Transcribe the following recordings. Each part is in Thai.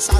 Xa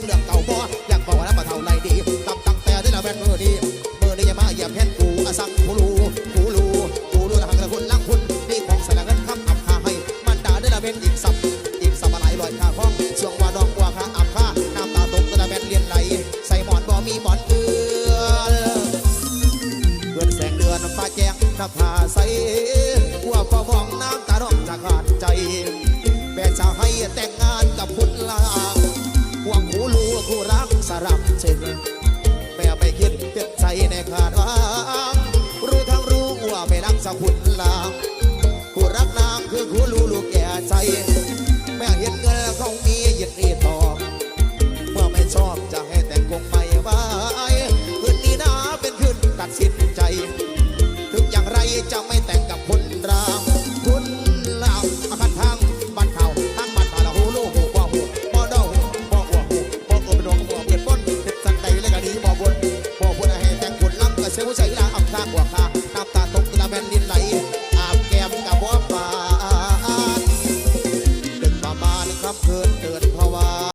เจริญชิงเรื่องเก่าบ่อยากบอกว่าแล้วมาเท่าไรดีตับตั้งแต่ที่ละแม่นมือดีมือนี้อย่ามาเหยียบแผ่นกูอสังหูรูหูรูหูรูละหักละคนลังคุณนี่ของสละเงินคำอับคาให้มันด่าได้ละเป็นอีกสับอีกสบอะไรลอยข้าห้องช่วงว่าดองกว่าข้าอับข้าน้ำตาตกกระแบนเลียนไหลใส่หมอนบ่มีหมอนเอือเพื่อนแสงเดือนฟ้าแจ้งน้ำผาใสว่าพอมองน้ำตาร้องจะขาดใจแม่จะให้แต่งงานกับคุณ รับเช่นแม่ไม่คิดเต็มใจในขาดวางรู้ทั้งรู้ว่าไม่รักสักคุณลางคู่รักนางคือคู่รู้ลูกแก่ใจ แม่เห็นเงินเขามีหยินดีต่อเมื่อไม่ชอบจะให้แต่งคงไม่ไว้คืนนี้นะเป็นคืนตัดสินใจ ถึงอย่างไรจะไม่ 我哈。